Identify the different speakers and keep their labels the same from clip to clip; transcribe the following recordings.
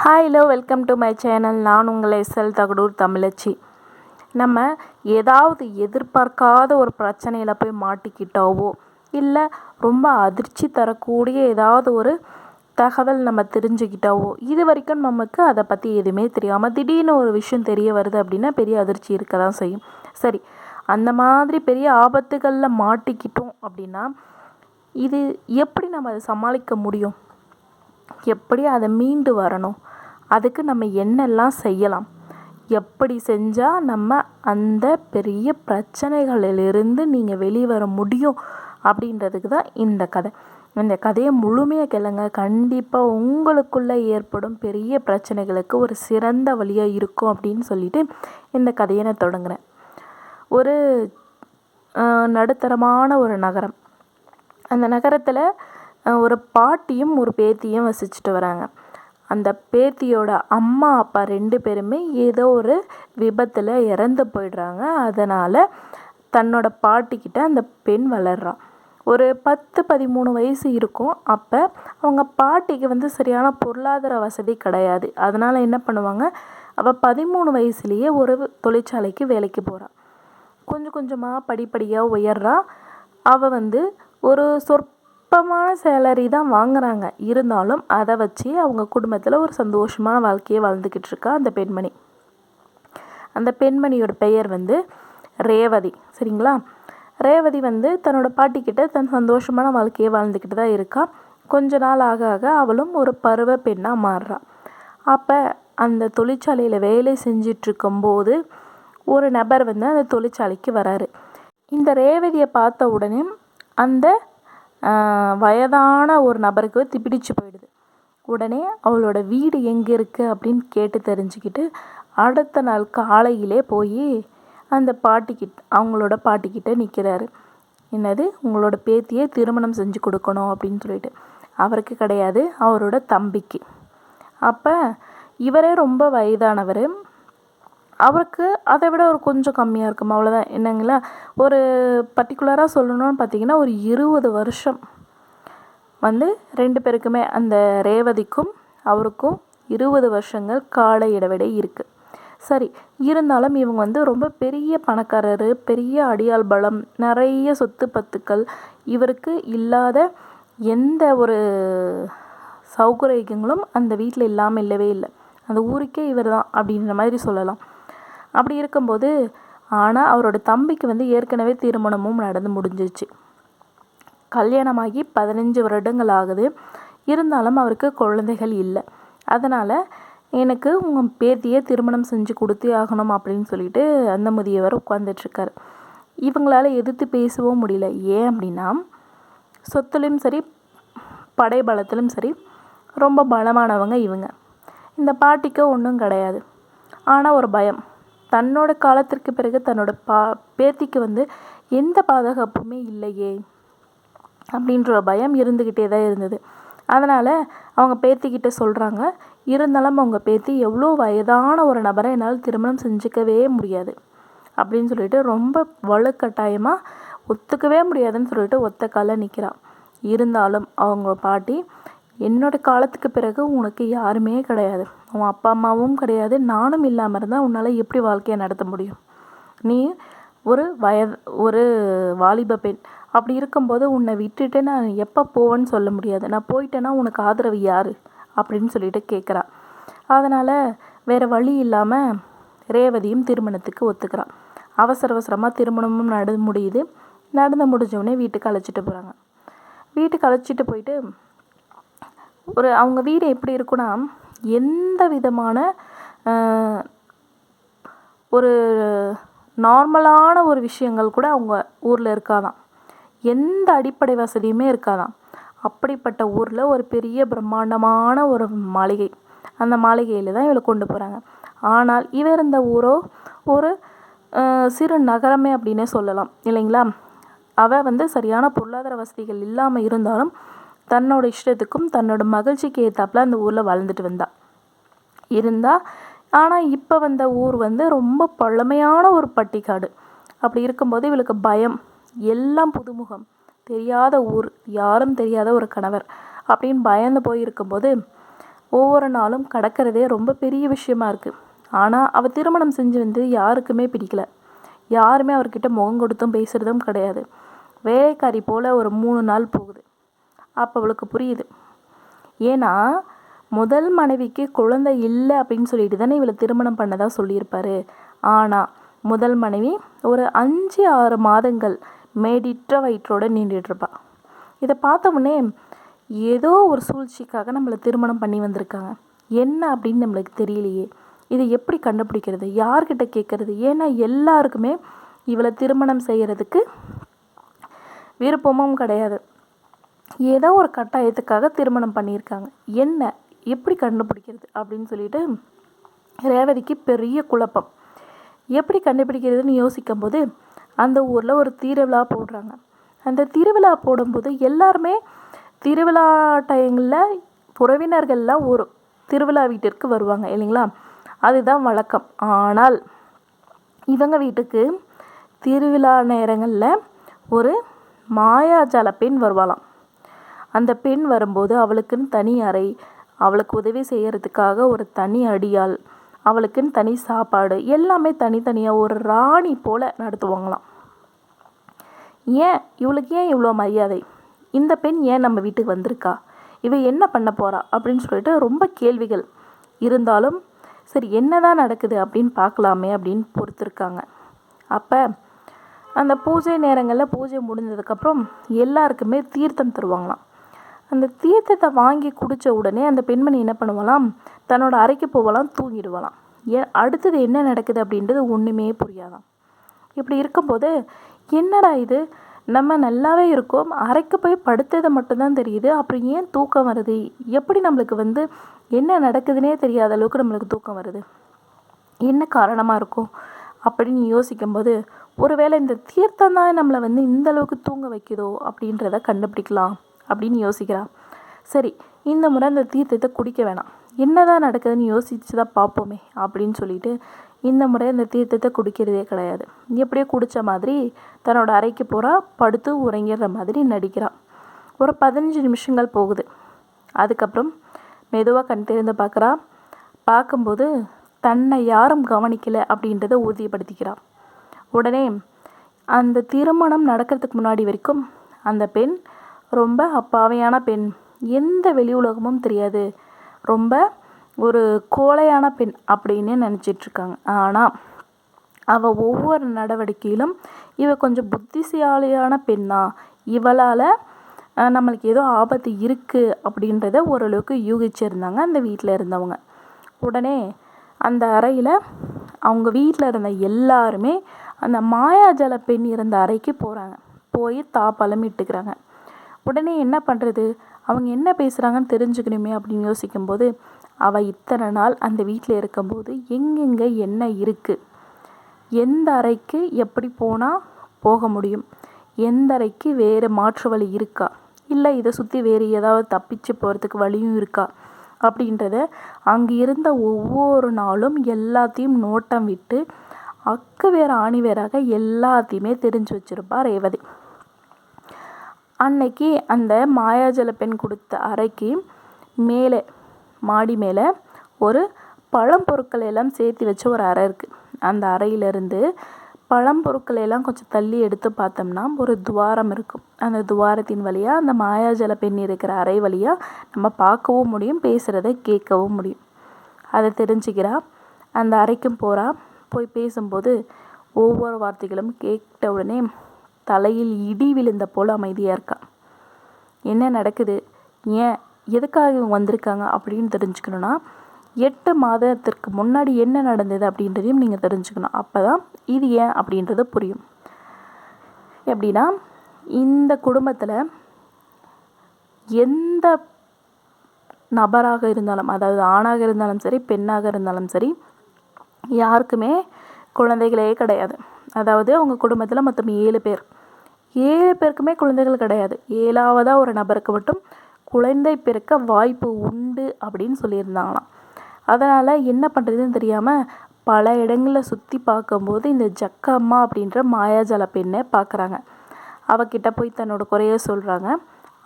Speaker 1: Hi hello welcome to my channel நான் உங்கள் SL Thagadur தமிழச்சி. நம்ம ஏதாவது எதிர்பார்க்காத ஒரு பிரச்சனையில் போய் மாட்டிக்கிட்டாவோ இல்லை ரொம்ப அதிர்ச்சி தரக்கூடிய ஏதாவது ஒரு தகவல் நம்ம தெரிஞ்சுக்கிட்டாவோ இது வரைக்கும் நமக்கு அதை பற்றி எதுவுமே தெரியாமல் திடீர்னு ஒரு விஷயம் தெரிய வருது அப்படின்னா பெரிய அதிர்ச்சி இருக்க தான் செய்யும். சரி அந்த மாதிரி பெரிய ஆபத்துகளில் மாட்டிக்கிட்டோம் அப்படின்னா இது எப்படி நம்ம அதை சமாளிக்க முடியும்? எப்படி அதை மீண்டு வரணும்? அதுக்கு நம்ம என்னெல்லாம் செய்யலாம்? எப்படி செஞ்சால் நம்ம அந்த பெரிய பிரச்சனைகளிலிருந்து நீங்கள் வெளியே வர முடியும்? அப்படின்றதுக்கு தான் இந்த கதை. இந்த கதையை முழுமையாக கேளுங்க. கண்டிப்பாக உங்களுக்குள்ளே ஏற்படும் பெரிய பிரச்சனைகளுக்கு ஒரு சிறந்த வழியாக இருக்கும் அப்படின்னு சொல்லிட்டு இந்த கதையை நான் தொடங்குறேன். ஒரு நடுத்தரமான ஒரு நகரம். அந்த நகரத்தில் ஒரு பாட்டியும் ஒரு பேத்தியும் வசிச்சுட்டு வராங்க. அந்த பேத்தியோட அம்மா அப்பா ரெண்டு பேருமே ஏதோ ஒரு விபத்தில் இறந்து போயிடுறாங்க. அதனால் தன்னோட பாட்டிக்கிட்ட அந்த பெண் வளர்றா ஒரு பத்து பதிமூணு வயசு இருக்கும். அப்போ அவங்க பாட்டிக்கு வந்து சரியான பொருளாதார வசதி கிடையாது. அதனால் என்ன பண்ணுவாங்க? அவள் பதிமூணு வயசுலேயே ஒரு தொழிற்சாலைக்கு வேலைக்கு போகிறாள் கொஞ்சம் கொஞ்சமாக படிப்படியாக உயர்றா. அவள் வந்து ஒரு அற்பமான சேலரி தான் வாங்குறாங்க. இருந்தாலும் அதை வச்சு அவங்க குடும்பத்தில் ஒரு சந்தோஷமான வாழ்க்கையை வாழ்ந்துக்கிட்டு இருக்கா அந்த பெண்மணி. அந்த பெண்மணியோட பெயர் வந்து ரேவதி. சரிங்களா? ரேவதி வந்து தன்னோட பாட்டிக்கிட்ட தன் சந்தோஷமான வாழ்க்கையை வாழ்ந்துக்கிட்டு தான் இருக்கா. கொஞ்ச நாள் ஆக ஆக அவளும் ஒரு பருவ பெண்ணாக மாறுறா. அப்போ அந்த தொழிற்சாலையில் வேலை செஞ்சிட்ருக்கும்போது ஒரு நபர் வந்து அந்த தொழிற்சாலைக்கு வராரு. இந்த ரேவதியை பார்த்த உடனே அந்த வயதான ஒரு நபருக்கு திப்பிடிச்சு போயிடுது. உடனே அவளோட வீடு எங்கே இருக்குது அப்படின்னு கேட்டு தெரிஞ்சுக்கிட்டு அடுத்த நாள் காலையிலே போய் அந்த பாட்டிக்கிட்ட அவங்களோட பாட்டிக்கிட்ட நிற்கிறாரு என்னது உங்களோட பேத்தியை திருமணம் செஞ்சு கொடுக்கணும் அப்படின்னு சொல்லிட்டு. அவருக்கு கிடையாது அவரோட தம்பிக்கு. அப்போ இவரே ரொம்ப வயதானவர். அவருக்கு அதை விட ஒரு கொஞ்சம் கம்மியாக இருக்கும். அவ்வளோதான் என்னங்களா? ஒரு பர்டிகுலராக சொல்லணும்னு பார்த்தீங்கன்னா ஒரு இருபது வருஷம் வந்து ரெண்டு பேருக்குமே அந்த ரேவதிக்கும் அவருக்கும் இருபது வருஷங்கள் கால இடைவெளி இருக்குது சரி இருந்தாலும் இவங்க வந்து ரொம்ப பெரிய பணக்காரர் பெரிய அடியாள் பலம் நிறைய சொத்து பத்துக்கள் இவருக்கு இல்லாத எந்த ஒரு சௌகரியங்களும் அந்த வீட்டில் இல்லாமல் இல்லவே இல்லை. அந்த ஊருக்கே இவர் தான் அப்படின்ற மாதிரி சொல்லலாம். அப்படி இருக்கும்போது ஆனால் அவரோட தம்பிக்கு வந்து ஏற்கனவே திருமணமும் நடந்து முடிஞ்சிச்சு. கல்யாணமாகி பதினஞ்சு வருடங்கள் ஆகுது. இருந்தாலும் அவருக்கு குழந்தைகள் இல்லை. அதனால் எனக்கு உங்கள் பேத்தியை திருமணம் செஞ்சு கொடுத்தே ஆகணும் அப்படின்னு சொல்லிட்டு அந்த முதியவர் உட்காந்துட்ருக்காரு இவங்களால எதிர்த்து பேசவும் முடியல. ஏன் அப்படின்னா சொத்துலையும் சரி படைபலத்திலும் சரி ரொம்ப பலமானவங்க இவங்க. இந்த பாட்டிக்கு ஒன்றும் கிடையாது. ஆனால் ஒரு பயம். தன்னோட காலத்திற்கு பிறகு தன்னோட பா பேத்திக்கு வந்து எந்த பாதுகாப்புமே இல்லையே அப்படின்ற பயம் இருந்துக்கிட்டே தான் இருந்தது. அதனால் அவங்க பேத்திக்கிட்ட சொல்கிறாங்க இருந்தாலும் அவங்க பேத்தி எவ்வளோ வயதான ஒரு நபரை என்னால் திருமணம் செஞ்சுக்கவே முடியாது அப்படின்னு சொல்லிட்டு ரொம்ப வலுக்கட்டாயமாக ஒத்துக்கவே முடியாதுன்னு சொல்லிட்டு ஒத்த காலில் நிற்கிறான் இருந்தாலும் அவங்க பாட்டி என்னோட காலத்துக்கு பிறகு உனக்கு யாருமே கிடையாது. உன் அப்பா அம்மாவும் கிடையாது. நானும் இல்லாமல் இருந்தால் உன்னால் எப்படி வாழ்க்கையை நடத்த முடியும்? நீ ஒரு வயது ஒரு வாலிப பெண். அப்படி இருக்கும்போது உன்னை விட்டுட்டு நான் எப்போ போவேன்னு சொல்ல முடியாது. நான் போயிட்டேன்னா உனக்கு ஆதரவு யார்? அப்படின்னு சொல்லிட்டு கேட்குறா அதனால் வேறு வழி இல்லாமல் ரேவதியும் திருமணத்துக்கு ஒத்துக்கிறான் அவசர அவசரமாக திருமணமும் நடந்து முடியுது. நடந்து முடிஞ்சோடனே வீட்டுக்கு அழைச்சிட்டு போகிறாங்க வீட்டுக்கு அழைச்சிட்டு போயிட்டு ஒரு அவங்க வீடு எப்படி இருக்குன்னா எந்த விதமான ஒரு நார்மலான ஒரு விஷயங்கள் கூட அவங்க ஊரில் இருக்காதாம் எந்த அடிப்படை வசதியுமே இருக்காதாம் அப்படிப்பட்ட ஊரில் ஒரு பெரிய பிரம்மாண்டமான ஒரு மாளிகை. அந்த மாளிகையில் தான் இவளை கொண்டு போகிறாங்க ஆனால் இவ இருந்த ஊரோ ஒரு சிறு நகரமே அப்படின்னே சொல்லலாம். இல்லைங்களா? அவள் வந்து சரியான பொருளாதார வசதிகள் இல்லாமல் இருந்தாலும் தன்னோட இஷ்டத்துக்கும் தன்னோட மகிழ்ச்சிக்கு ஏற்றாப்புல அந்த ஊரில் வாழ்ந்துட்டு வந்தா. இருந்தா ஆனால் இப்போ வந்த ஊர் வந்து ரொம்ப பழமையான ஒரு பட்டிக்காடு. அப்படி இருக்கும்போது இவளுக்கு பயம். எல்லாம் புதுமுகம். தெரியாத ஊர். யாரும் தெரியாத ஒரு கணவர். அப்படின்னு பயந்து போய் இருக்கும்போது ஒவ்வொரு நாளும் கடக்கிறதே ரொம்ப பெரிய விஷயமா இருக்குது ஆனால் அவள் திருமணம் செஞ்சு வந்து யாருக்குமே பிடிக்கல. யாருமே அவர்கிட்ட முகம் கொடுத்தும் பேசுகிறதும் கிடையாது. வேலைக்காரி போல் ஒரு மூணு நாள் போகுது. அப்போ அவளுக்கு புரியுது. ஏன்னா முதல் மனைவிக்கு குழந்தை இல்லை அப்படின்னு சொல்லிட்டு தானே இவளை திருமணம் பண்ணதாக சொல்லியிருப்பாரு. ஆனால் முதல் மனைவி ஒரு அஞ்சு ஆறு மாதங்கள் மேடிற்ற வயிற்றோடு நீண்டுட்ருப்பா இதை பார்த்த உடனே ஏதோ ஒரு சூழ்ச்சிக்காக நம்மளை திருமணம் பண்ணி வந்திருக்காங்க. என்ன அப்படின்னு நம்மளுக்கு தெரியலையே. இதை எப்படி கண்டுபிடிக்கிறது? யார்கிட்ட கேட்குறது? ஏன்னா எல்லாருக்குமே இவளை திருமணம் செய்கிறதுக்கு விருப்பமும் கிடையாது. ஏதோ ஒரு கட்டாயத்துக்காக திருமணம் பண்ணியிருக்காங்க. என்ன? எப்படி கண்டுபிடிக்கிறது? அப்படின்னு சொல்லிட்டு ரேவதிக்கு பெரிய குழப்பம். எப்படி கண்டுபிடிக்கிறதுன்னு யோசிக்கும் போது அந்த ஊரில் ஒரு திருவிழா போடுறாங்க. அந்த திருவிழா போடும்போது எல்லாருமே திருவிழா டைமில் உறவினர்கள்லாம் ஒரு திருவிழா வீட்டிற்கு வருவாங்க இல்லைங்களா? அதுதான் வழக்கம். ஆனால் இவங்க வீட்டுக்கு திருவிழா நேரங்களில் ஒரு மாயாஜால பெண் வருவாளாம். அந்த பெண் வரும்போது அவளுக்குன்னு தனி அறை அவளுக்கு உதவி செய்கிறதுக்காக ஒரு தனி அடியாள் அவளுக்குன்னு தனி சாப்பாடு எல்லாமே தனித்தனியாக ஒரு ராணி போல் நடத்துவாங்களாம். ஏன்? இவளுக்கு ஏன் இவ்வளோ மரியாதை? இந்த பெண் ஏன் நம்ம வீட்டுக்கு வந்திருக்கா? இவ என்ன பண்ண போகிறா அப்படின்னு சொல்லிட்டு ரொம்ப கேள்விகள் இருந்தாலும் சரி என்னதான் நடக்குது அப்படின்னு பார்க்கலாமே அப்படின்னு பொறுத்திருக்காங்க. அப்போ அந்த பூஜை நேரங்களில் பூஜை முடிஞ்சதுக்கப்புறம் எல்லாருக்குமே தீர்த்தம் தருவாங்களாம். அந்த தீர்த்தத்தை வாங்கி குடித்த உடனே அந்த பெண்மணி என்ன பண்ணுவாளாம் தன்னோட அறைக்கு போகலாம் தூங்கிடுவாளாம் ஏன் அடுத்தது என்ன நடக்குது அப்படின்றது ஒன்றுமே புரியாதாம். இப்படி இருக்கும்போது என்னடா இது? நம்ம நல்லாவே இருக்கோம் அறைக்கு போய் படுத்தது மட்டும்தான் தெரியுது அப்புறம் ஏன் தூக்கம் வருது? எப்படி நம்மளுக்கு வந்து என்ன நடக்குதுன்னே தெரியாத அளவுக்கு நம்மளுக்கு தூக்கம் வருது. என்ன காரணமாக இருக்கும்? அப்படின்னு யோசிக்கும்போது ஒருவேளை இந்த தீர்த்தம் தான் நம்மளை வந்து இந்த அளவுக்கு தூங்க வைக்குதோ அப்படின்றத கண்டுபிடிக்கலாம். அப்படின்னு யோசிக்கிறான். சரி இந்த முறை அந்த தீர்த்தத்தை குடிக்க வேணாம். என்னதான் நடக்குதுன்னு யோசிச்சு தான் பார்ப்போமே அப்படின்னு சொல்லிட்டு இந்த முறை அந்த தீர்த்தத்தை குடிக்கிறதே கிடையாது. எப்படியோ குடித்த மாதிரி தன்னோட அறைக்கு போகிறா படுத்து உறங்கிடுற மாதிரி நடிக்கிறான். ஒரு பதினஞ்சு நிமிஷங்கள் போகுது. அதுக்கப்புறம் மெதுவாக கண் திறந்து பார்க்குறா பார்க்கும்போது தன்னை யாரும் கவனிக்கலை அப்படின்றத உறுதிப்படுத்திக்கிறான். உடனே அந்த திருமணம் நடக்கிறதுக்கு முன்னாடி வரைக்கும் அந்த பெண் ரொம்ப அப்பாவையான பெண். எந்த வெளி உலகமும் தெரியாது. ரொம்ப ஒரு கோழையான பெண் அப்படின்னு நினச்சிட்ருக்காங்க. ஆனால் அவள் ஒவ்வொரு நடவடிக்கையிலும் இவ கொஞ்சம் புத்திசாலியான பெண்ணா. இவளால் நம்மளுக்கு ஏதோ ஆபத்து இருக்குது அப்படின்றத ஓரளவுக்கு யூகிச்சிருந்தாங்க அந்த வீட்டில் இருந்தவங்க. உடனே அந்த அறையில் அவங்க வீட்டில் இருந்த எல்லாருமே அந்த மாயாஜல பெண் இருந்த அறைக்கு போகிறாங்க போய் தாப்பாலம் இட்டுக்கிறாங்க. உடனே என்ன பண்ணுறது அவங்க என்ன பேசுகிறாங்கன்னு தெரிஞ்சுக்கணுமே அப்படின்னு யோசிக்கும்போது அவள் இத்தனை நாள் அந்த வீட்டில் இருக்கும்போது எங்கெங்கே என்ன இருக்குது எந்த அறைக்கு எப்படி போனால் போக முடியும்? எந்த அறைக்கு வேறு மாற்று வழி இருக்கா? இல்லை இதை சுற்றி வேறு ஏதாவது தப்பிச்சு போகிறதுக்கு வழியும் இருக்கா? அப்படின்றத அங்கே இருந்த ஒவ்வொரு நாளும் எல்லாத்தையும் நோட்டம் விட்டு அக்கு வேறு ஆணி வேறாக எல்லாத்தையுமே தெரிஞ்சு வச்சுருப்பா ரேவதி. அன்னைக்கு அந்த மாயாஜல பெண் கொடுத்த அறைக்கு மேலே மாடி மேலே ஒரு பழம்பொருட்களை எல்லாம் சேர்த்து வச்ச ஒரு அறை இருக்குது அந்த அறையிலேருந்து பழம்பொருட்களை எல்லாம் கொஞ்சம் தள்ளி எடுத்து பார்த்தோம்னா ஒரு துவாரம் இருக்கும். அந்த துவாரத்தின் வழியாக அந்த மாயாஜல பெண் இருக்கிற அறை வழியாக நம்ம பார்க்கவும் முடியும் பேசுகிறத கேட்கவும் முடியும். அதை தெரிஞ்சுக்கிறா. அந்த அறைக்கும் போகிறா போய் பேசும்போது ஒவ்வொரு வார்த்தைகளும் கேட்ட உடனே தலையில் இடி விழுந்த போல் அமைதியாக இருக்கா? என்ன நடக்குது? ஏன் எதுக்காக இவங்க வந்திருக்காங்க அப்படின்னு தெரிஞ்சுக்கணுன்னா எட்டு மாதத்திற்கு முன்னாடி என்ன நடந்தது அப்படின்றதையும் நீங்கள் தெரிஞ்சுக்கணும். அப்போ தான் இது ஏன் அப்படின்றது புரியும். எப்படின்னா இந்த குடும்பத்தில் எந்த நபராக இருந்தாலும் அதாவது ஆணாக இருந்தாலும் சரி பெண்ணாக இருந்தாலும் சரி யாருக்குமே குழந்தைகளே கிடையாது. அதாவது அவங்க குடும்பத்தில் மொத்தம் ஏழு பேர். ஏழு பேருக்குமே குழந்தைகள் கிடையாது. ஏழாவதாக ஒரு நபருக்கு மட்டும் குழந்தை பிறக்க வாய்ப்பு உண்டு அப்படின்னு சொல்லியிருந்தாங்களாம். அதனால் என்ன பண்ணுறதுன்னு தெரியாமல் பல இடங்களில் சுற்றி பார்க்கும்போது இந்த ஜக்கம்மா அப்படின்ற மாயாஜால பெண்ணை பார்க்குறாங்க. அவகிட்ட போய் தன்னோட குறைய சொல்கிறாங்க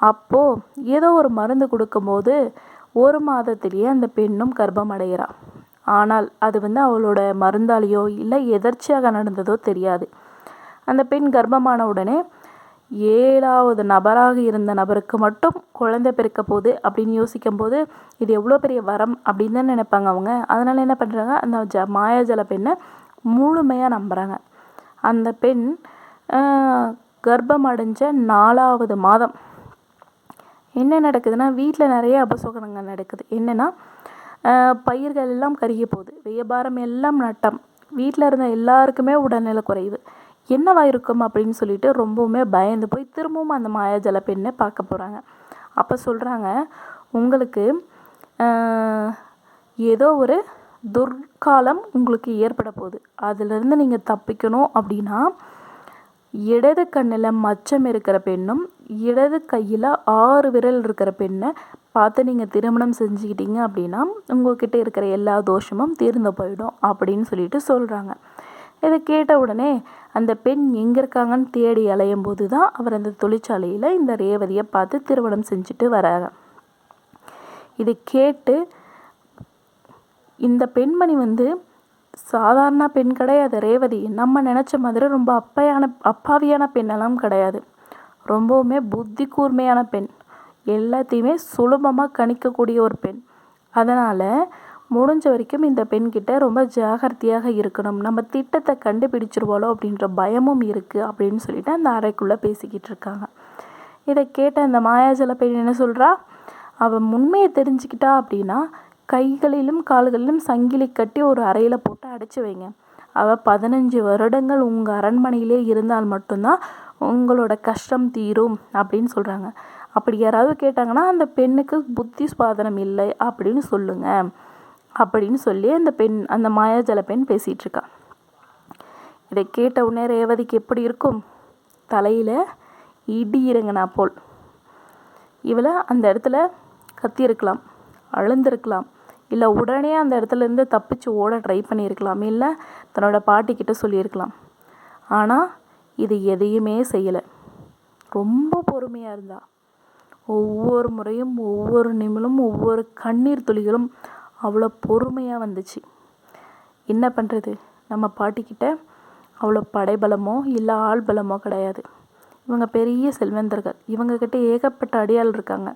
Speaker 1: அப்போது ஏதோ ஒரு மருந்து கொடுக்கும்போது ஒரு மாதத்திலேயே அந்த பெண்ணும் கர்ப்பம் அடைகிறாள் ஆனால் அது வந்து அவளோட மருந்தாலேயோ இல்லை எதர்ச்சியாக நடந்ததோ தெரியாது. அந்த பெண் கர்ப்பமான உடனே ஏழாவது நபராக இருந்த நபருக்கு மட்டும் குழந்தை பிறக்க போகுது அப்படின்னு யோசிக்கும்போது இது எவ்வளோ பெரிய வரம் அப்படின்னு தான் நினைப்பாங்க அவங்க. அதனால் என்ன பண்ணுறாங்க அந்த ஜ மாயாஜல பெண்ணை முழுமையாக நம்புகிறாங்க அந்த பெண் கர்ப்பம் அடைஞ்ச நாலாவது மாதம் என்ன நடக்குதுன்னா வீட்டில் நிறைய அபசோகனங்கள் நடக்குது. என்னென்னா பயிர்கள் எல்லாம் கருகி போகுது. வியாபாரம் எல்லாம் நட்டம். வீட்டில் இருந்த எல்லாருக்குமே உடல்நிலை குறைவு. என்னவா இருக்கும் அப்படின்னு சொல்லிட்டு ரொம்பவுமே பயந்து போய் திரும்பவும் அந்த மாயாஜல பெண்ணை பார்க்க போகிறாங்க அப்போ சொல்கிறாங்க உங்களுக்கு ஏதோ ஒரு துர்காலம் உங்களுக்கு ஏற்பட போகுது. அதிலிருந்து நீங்கள் தப்பிக்கணும் அப்படின்னா இடது கண்ணில் மச்சம் இருக்கிற பெண்ணும் இடது கையில் ஆறு விரல் இருக்கிற பெண்ணை பார்த்து நீங்கள் திருமணம் செஞ்சுக்கிட்டீங்க அப்படின்னா உங்கள்கிட்ட இருக்கிற எல்லா தோஷமும் தீர்ந்து போயிடும் அப்படின்னு சொல்லிட்டு சொல்கிறாங்க இதை கேட்ட உடனே அந்த பெண் எங்கே இருக்காங்கன்னு தேடி அலையும் போது தான் அவர் அந்த தொழிற்சாலையில் இந்த ரேவதியை பார்த்து திருமணம் செஞ்சுட்டு வராங்க. இதை கேட்டு இந்த பெண்மணி வந்து சாதாரண பெண் கிடையாது ரேவதி. நம்ம நினச்ச மாதிரி ரொம்ப அப்பையான அப்பாவியான பெண்ணெல்லாம் கிடையாது. ரொம்பவுமே புத்தி கூர்மையான பெண். எல்லாத்தையுமே சுலபமாக கணிக்கக்கூடிய ஒரு பெண். அதனால் முடிஞ்ச வரைக்கும் இந்த பெண்கிட்ட ரொம்ப ஜாகிரதையாக இருக்கணும். நம்ம திட்டத்தை கண்டுபிடிச்சிருவாளோ அப்படின்ற பயமும் இருக்குது அப்படின்னு சொல்லிட்டு அந்த அறைக்குள்ளே பேசிக்கிட்டு இருக்காங்க. இதை கேட்ட அந்த மாயாஜல பெண் என்ன சொல்கிறா அவள் உண்மையை தெரிஞ்சுக்கிட்டா அப்படின்னா கைகளிலும் கால்களிலும் சங்கிலி கட்டி ஒரு அறையில் போட்டு அடைச்சி வைங்க. அவள் பதினஞ்சு வருடங்கள் உங்கள் அரண்மனையிலே இருந்தால் மட்டும்தான் உங்களோட கஷ்டம் தீரும் அப்படின்னு சொல்கிறாங்க அப்படி யாராவது கேட்டாங்கன்னா அந்த பெண்ணுக்கு புத்தி சுவாதனம் இல்லை அப்படின்னு சொல்லுங்கள் அப்படின்னு சொல்லி அந்த பெண் அந்த மாயாஜல பெண் பேசிகிட்ருக்கா. இதை கேட்ட உடனே ரேவதிக்கு எப்படி இருக்கும்? தலையில் இடி இறங்கினா போல். இவளை அந்த இடத்துல கத்தியிருக்கலாம் அழுந்திருக்கலாம். இல்லை உடனே அந்த இடத்துலேருந்து தப்பிச்சு ஓட ட்ரை பண்ணியிருக்கலாம். இல்லை தன்னோட பாட்டிக்கிட்ட சொல்லியிருக்கலாம். ஆனால் இது எதையுமே செய்யலை. ரொம்ப பொறுமையாக இருந்தா. ஒவ்வொரு முறையும் ஒவ்வொரு நிமிடம் ஒவ்வொரு கண்ணீர் துளிகளும் அவ்வளோ பொறுமையாக வந்துச்சு. என்ன பண்ணுறது நம்ம பாட்டிக்கிட்ட அவ்வளோ படைபலமோ இல்லை ஆள் பலமோ கிடையாது. இவங்க பெரிய செல்வந்தர்கள். இவங்கக்கிட்ட ஏகப்பட்ட அடியாள் இருக்காங்க.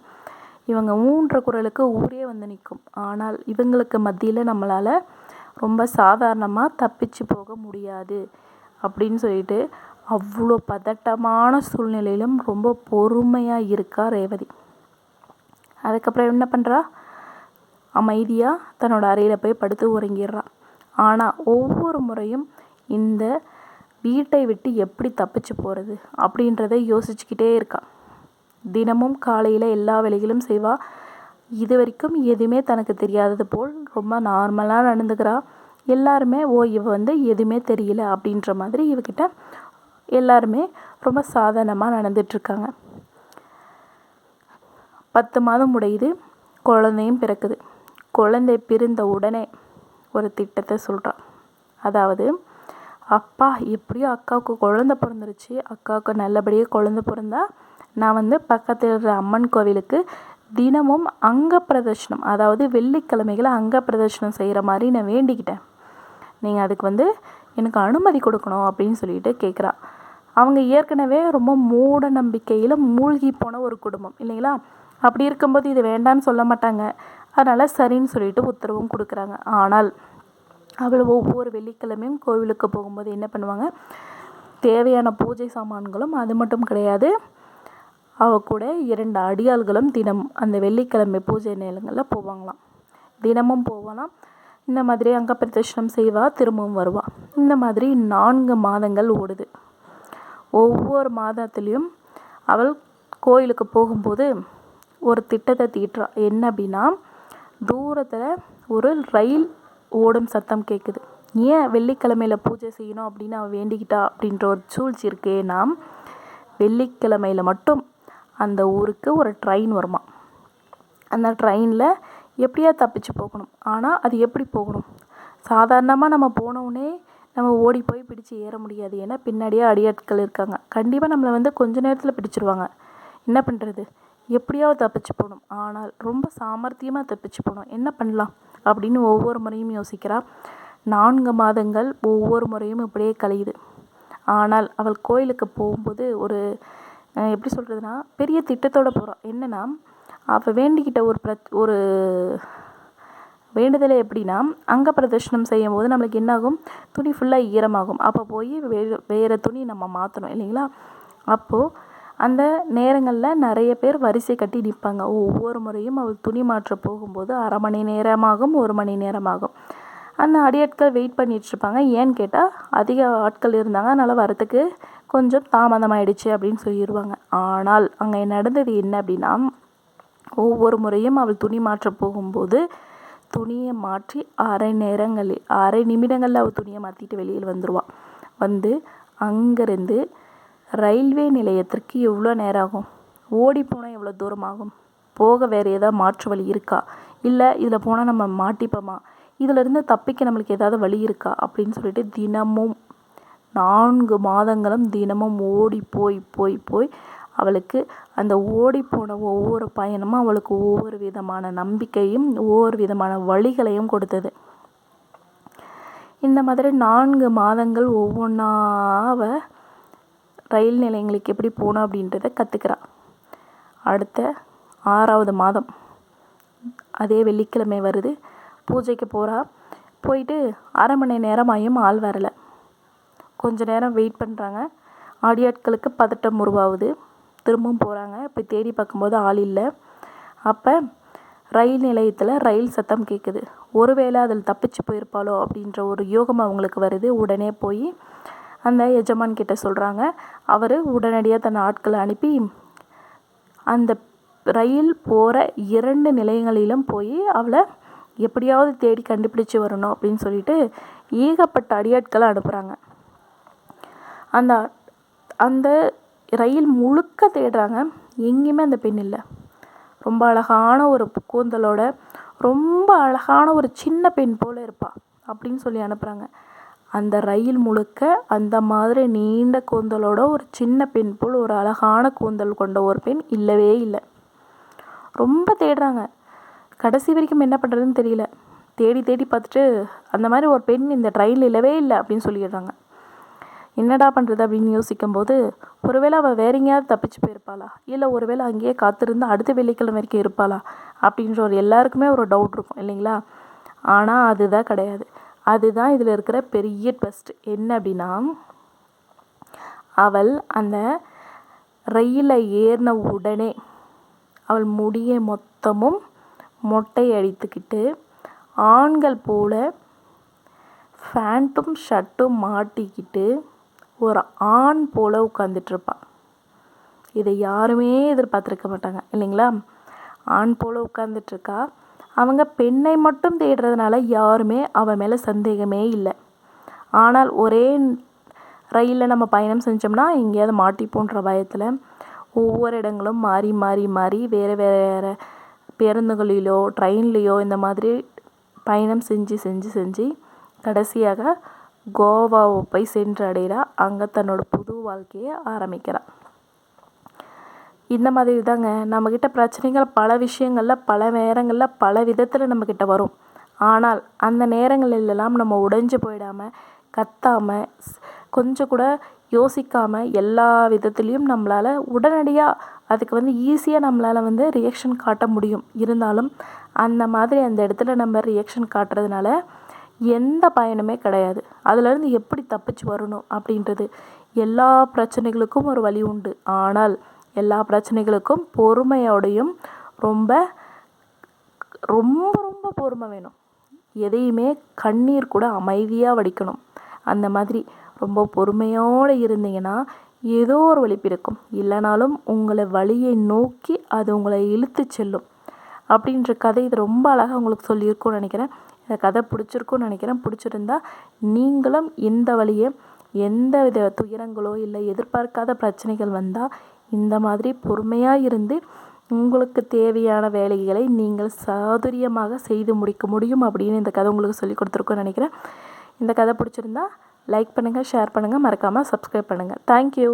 Speaker 1: இவங்க ஊன்ற குரலுக்கு ஊரே வந்து நிற்கும் ஆனால் இவங்களுக்கு மத்தியில் நம்மளால் ரொம்ப சாதாரணமாக தப்பிச்சு போக முடியாது அப்படின்னு சொல்லிட்டு அவ்வளோ பதட்டமான சூழ்நிலையிலும் ரொம்ப பொறுமையாக இருக்கா ரேவதி. அதுக்கப்புறம் என்ன பண்ணுறா அமைதியாக தன்னோட அறையில் போய் படுத்து உறங்கிடுறான் ஆனால் ஒவ்வொரு முறையும் இந்த வீட்டை விட்டு எப்படி தப்பிச்சு போகிறது அப்படின்றத யோசிச்சுக்கிட்டே இருக்காள் தினமும் காலையில் எல்லா வேலைகளும் செய்வாள் இது வரைக்கும் எதுவுமே தனக்கு தெரியாதது போல் ரொம்ப நார்மலாக நடந்துக்கிறா. எல்லாருமே ஓ இவ வந்து எதுவுமே தெரியல அப்படின்ற மாதிரி இவகிட்ட எல்லாருமே ரொம்ப சாதாரணமாக நடந்துட்டுருக்காங்க. பத்து மாதம் முடியுது. குழந்தையும் பிறக்குது. குழந்தை பிறந்த உடனே ஒரு திட்டத்தை சொல்கிறான் அதாவது அப்பா எப்படியோ அக்காவுக்கு குழந்த பிறந்துருச்சு. அக்காவுக்கு நல்லபடியாக குழந்த பிறந்தா நான் வந்து பக்கத்தில் இருக்கிற அம்மன் கோவிலுக்கு தினமும் அங்க பிரதர்ஷனம் அதாவது வெள்ளிக்கிழமைகளை அங்க பிரதர்ஷனம் செய்கிற மாதிரி நான் வேண்டிக்கிட்டேன். நீங்கள் அதுக்கு வந்து எனக்கு அனுமதி கொடுக்கணும் அப்படின்னு சொல்லிட்டு கேட்குறா அவங்க ஏற்கனவே ரொம்ப மூட நம்பிக்கையில் மூழ்கி போன ஒரு குடும்பம் இல்லைங்களா? அப்படி இருக்கும்போது இது வேண்டான்னு சொல்ல மாட்டாங்க. அதனால் சரின்னு சொல்லிட்டு உத்தரவும் கொடுக்குறாங்க. ஆனால் அவள் ஒவ்வொரு வெள்ளிக்கிழமையும் கோவிலுக்கு போகும்போது என்ன பண்ணுவாங்க? தேவையான பூஜை சாமான்களும் அது மட்டும் கிடையாது. அவ கூட இரண்டு அடியாள்களும் தினம் அந்த வெள்ளிக்கிழமை பூஜை நேரங்களில் போவாங்களாம். தினமும் போவாலாம் இந்த மாதிரி அங்க பிரதர்ஷனம் செய்வா திரும்பவும் வருவா. இந்த மாதிரி நான்கு மாதங்கள் ஓடுது. ஒவ்வொரு மாதத்துலேயும் அவள் கோயிலுக்கு போகும்போது ஒரு திட்டத்தை தீட்டுறா. என்ன அப்படின்னா தூரத்தில் ஒரு ரயில் ஓடும் சத்தம் கேட்குது ஏன் வெள்ளிக்கிழமையில் பூஜை செய்யணும் அப்படின்னு அவள் வேண்டிக்கிட்டா அப்படின்ற ஒரு சூழ்ச்சி இருக்கே நாம். வெள்ளிக்கிழமையில் மட்டும் அந்த ஊருக்கு ஒரு ட்ரெயின் வருமா? அந்த ட்ரெயினில் எப்படியா தப்பிச்சு போகணும்? ஆனால் அது எப்படி போகணும்? சாதாரணமாக நம்ம போனவுடனே நம்ம ஓடி போய் பிடிச்சி ஏற முடியாது. ஏன்னா பின்னாடியே அடியாட்கள் இருக்காங்க. கண்டிப்பாக நம்மளை வந்து கொஞ்ச நேரத்தில் பிடிச்சிருவாங்க. என்ன பண்ணுறது எப்படியாவது தப்பிச்சு போகணும். ஆனால் ரொம்ப சாமர்த்தியமாக தப்பிச்சு போகணும். என்ன பண்ணலாம்? அப்படின்னு ஒவ்வொரு முறையும் யோசிக்கிறா. நான்கு மாதங்கள் ஒவ்வொரு முறையும் இப்படியே கழியுது. ஆனால் அவள் கோயிலுக்கு போகும்போது ஒரு எப்படி சொல்கிறதுனா பெரிய திட்டத்தோட போகிறான் என்னன்னா அவள் வேண்டிக்கிட்ட ஒரு பிரச் ஒரு வேண்டுதலை எப்படின்னா அங்க பிரதர்ஷனம் செய்யும் போது நம்மளுக்கு என்னாகும்? துணி ஃபுல்லாக ஈரமாகும். அப்போ போய் வேறு வேறு துணி நம்ம மாற்றணும் இல்லைங்களா? அப்போது அந்த நேரங்களில் நிறைய பேர் வரிசை கட்டி நிற்பாங்க ஒவ்வொரு முறையும் அவள் துணி மாற்ற போகும்போது அரை மணி நேரமாகும் ஒரு மணி நேரமாகும். அந்த அடியாட்கள் வெயிட் பண்ணிட்டு இருப்பாங்க. ஏன்னு கேட்டால் அதிக ஆட்கள் இருந்தாங்க. அதனால் வரத்துக்கு கொஞ்சம் தாமதமாயிடுச்சு அப்படின்னு சொல்லிடுவாங்க ஆனால் அங்கே நடந்தது என்ன அப்படின்னா ஒவ்வொரு முறையும் அவள் துணி மாற்ற போகும்போது துணியை மாற்றி அரை நேரங்களில் அரை நிமிடங்களில் அவள் துணியை மாற்றிட்டு வெளியில் வந்துடுவாள் வந்து அங்கேருந்து ரயில்வே நிலையத்திற்கு எவ்வளோ நேரம் ஆகும் ஓடி போனால் எவ்வளோ தூரம் ஆகும் போக வேறு ஏதாவது மாற்று வழி இருக்கா? இல்லை இதில் போனால் நம்ம மாட்டிப்போமா? இதிலிருந்து தப்பிக்க நம்மளுக்கு ஏதாவது வழி இருக்கா? அப்படின்னு சொல்லிட்டு தினமும் நான்கு மாதங்களும் தினமும் ஓடி போய் போய் போய் அவளுக்கு அந்த ஓடி போன ஒவ்வொரு பயணமும் அவளுக்கு ஒவ்வொரு விதமான நம்பிக்கையும் ஒவ்வொரு விதமான வழிகளையும் கொடுத்தது. இந்த மாதிரி நான்கு மாதங்கள் ஒவ்வொன்றாவை ரயில் நிலையங்களுக்கு எப்படி போகணும் அப்படின்றத கற்றுக்கிறா அடுத்த ஆறாவது மாதம் அதே வெள்ளிக்கிழமை வருது. பூஜைக்கு போகிறா போயிட்டு அரை மணி நேரமாயும் ஆள் வரலை. கொஞ்ச நேரம் வெயிட் பண்ணுறாங்க ஆடியாட்களுக்கு பதட்டம் உருவாகுது. திரும்பவும் போகிறாங்க இப்போ தேடி பார்க்கும்போது ஆள் இல்லை. அப்போ ரயில் நிலையத்தில் ரயில் சத்தம் கேட்குது ஒருவேளை அதில் தப்பிச்சு போயிருப்பாளோ அப்படின்ற ஒரு யோகம் அவங்களுக்கு வருது. உடனே போய் அந்த எஜமான் கிட்ட சொல்கிறாங்க அவர் உடனடியாக தன் ஆட்களை அனுப்பி அந்த ரயில் போகிற இரண்டு நிலையங்களிலும் போய் அவளை எப்படியாவது தேடி கண்டுபிடிச்சு வரணும் அப்படின்னு சொல்லிட்டு ஏகப்பட்ட அடியாட்களை அனுப்புகிறாங்க அந்த அந்த ரயில் முழுக்க தேடுறாங்க. எங்கேயுமே அந்த பெண் இல்லை. ரொம்ப அழகான ஒரு கூந்தலோட ரொம்ப அழகான ஒரு சின்ன பெண் போல் இருப்பாள் அப்படின்னு சொல்லி அனுப்புகிறாங்க அந்த ரயில் முழுக்க அந்த மாதிரி நீண்ட கூந்தலோட ஒரு சின்ன பெண் போல் ஒரு அழகான கூந்தல் கொண்ட ஒரு பெண் இல்லவே இல்லை. ரொம்ப தேடுறாங்க. கடைசி வரைக்கும் என்ன பண்ணுறதுன்னு தெரியல. தேடி தேடி பார்த்துட்டு அந்த மாதிரி ஒரு பெண் இந்த ட்ரெயினில் இல்லவே இல்லை அப்படின்னு சொல்லிடுறாங்க. என்னடா பண்ணுறது அப்படின்னு யோசிக்கும்போது ஒருவேளை அவள் வேற எங்கேயாவது தப்பிச்சு போயிருப்பாளா? இல்லை ஒருவேளை அங்கேயே காத்திருந்து அடுத்த வெள்ளிக்கிழமை வரைக்கும் இருப்பாளா? அப்படின்ற ஒரு எல்லாருக்குமே ஒரு டவுட் இருக்கும் இல்லைங்களா? ஆனால் அதுதான் கிடையாது. அதுதான் இதில் இருக்கிற பெரிய ட்வஸ்ட் என்ன அப்படின்னா அவள் அந்த ரயிலில் ஏறின உடனே அவள் முடியை மொத்தமும் மொட்டை அடித்துக்கிட்டு ஆண்கள் போல ஃபேண்ட்டும் ஷர்ட்டும் மாட்டிக்கிட்டு ஒரு ஆண் போல் உட்காந்துட்ருப்பா இதை யாருமே எதிர்பார்த்துருக்க மாட்டாங்க இல்லைங்களா? ஆண் போல் உட்காந்துட்ருக்கா அவங்க பெண்ணை மட்டும் தேடுறதுனால யாருமே அவன் மேலே சந்தேகமே இல்லை. ஆனால் ஒரே ரயிலில் நம்ம பயணம் செஞ்சோம்னா எங்கேயாவது மாட்டிப்போன்ற பயத்தில் ஒவ்வொரு இடங்களும் மாறி மாறி மாறி வேறு வேறு பேருந்துகளிலோ ட்ரெயின்லேயோ இந்த மாதிரி பயணம் செஞ்சு செஞ்சு செஞ்சு கடைசியாக கோவாவை போய் சென்றடைகிறா அங்கே தன்னோட புது வாழ்க்கையை ஆரம்பிக்கிறாள் இந்த மாதிரி தாங்க. நம்மக்கிட்ட பிரச்சனைகள் பல விஷயங்களில் பல நேரங்களில் பல விதத்தில் நம்மக்கிட்ட வரும். ஆனால் அந்த நேரங்களிலெல்லாம் நம்ம உடைஞ்சு போயிடாமல் கத்தாமல் கொஞ்சம் கூட யோசிக்காமல் எல்லா விதத்துலேயும் நம்மளால் உடனடியாக அதுக்கு வந்து ஈஸியாக நம்மளால் வந்து ரியாக்ஷன் காட்ட முடியும். இருந்தாலும் அந்த மாதிரி அந்த இடத்துல நம்ம ரியாக்ஷன் காட்டுறதுனால எந்த பயனுமே கிடையாது. அதுலேருந்து எப்படி தப்பிச்சு வரணும் அப்படின்றது எல்லா பிரச்சனைகளுக்கும் ஒரு வழி உண்டு. ஆனால் எல்லா பிரச்சனைகளுக்கும் பொறுமையோடையும் ரொம்ப ரொம்ப ரொம்ப பொறுமை வேணும். எதையுமே கண்ணீர் கூட அமைதியாக வடிக்கணும். அந்த மாதிரி ரொம்ப பொறுமையோடு இருந்தீங்கன்னா ஏதோ ஒரு வழி பிறக்கும். இல்லைனாலும் உங்களை வழியை நோக்கி அது உங்களை இழுத்து செல்லும். அப்படின்ற கதை இது ரொம்ப அழகாக உங்களுக்கு சொல்லியிருக்கும்னு நினைக்கிறேன். இந்த கதை பிடிச்சிருக்கும்னு நினைக்கிறேன். பிடிச்சிருந்தா நீங்களும் இந்த வழியை எந்த வித துயரங்களோ இல்லை எதிர்பார்க்காத பிரச்சனைகள் வந்தால் இந்த மாதிரி பொறுமையாக இருந்து உங்களுக்கு தேவையான வேலைகளை நீங்கள் சாதுரியமாக செய்து முடிக்க முடியும் அப்படின்னு இந்த கதை உங்களுக்கு சொல்லி கொடுத்துருக்கோன்னு நினைக்கிறேன். இந்த கதை பிடிச்சிருந்தா லைக் பண்ணுங்கள் ஷேர் பண்ணுங்கள் மறக்காமல் சப்ஸ்கிரைப் பண்ணுங்கள் தேங்க்யூ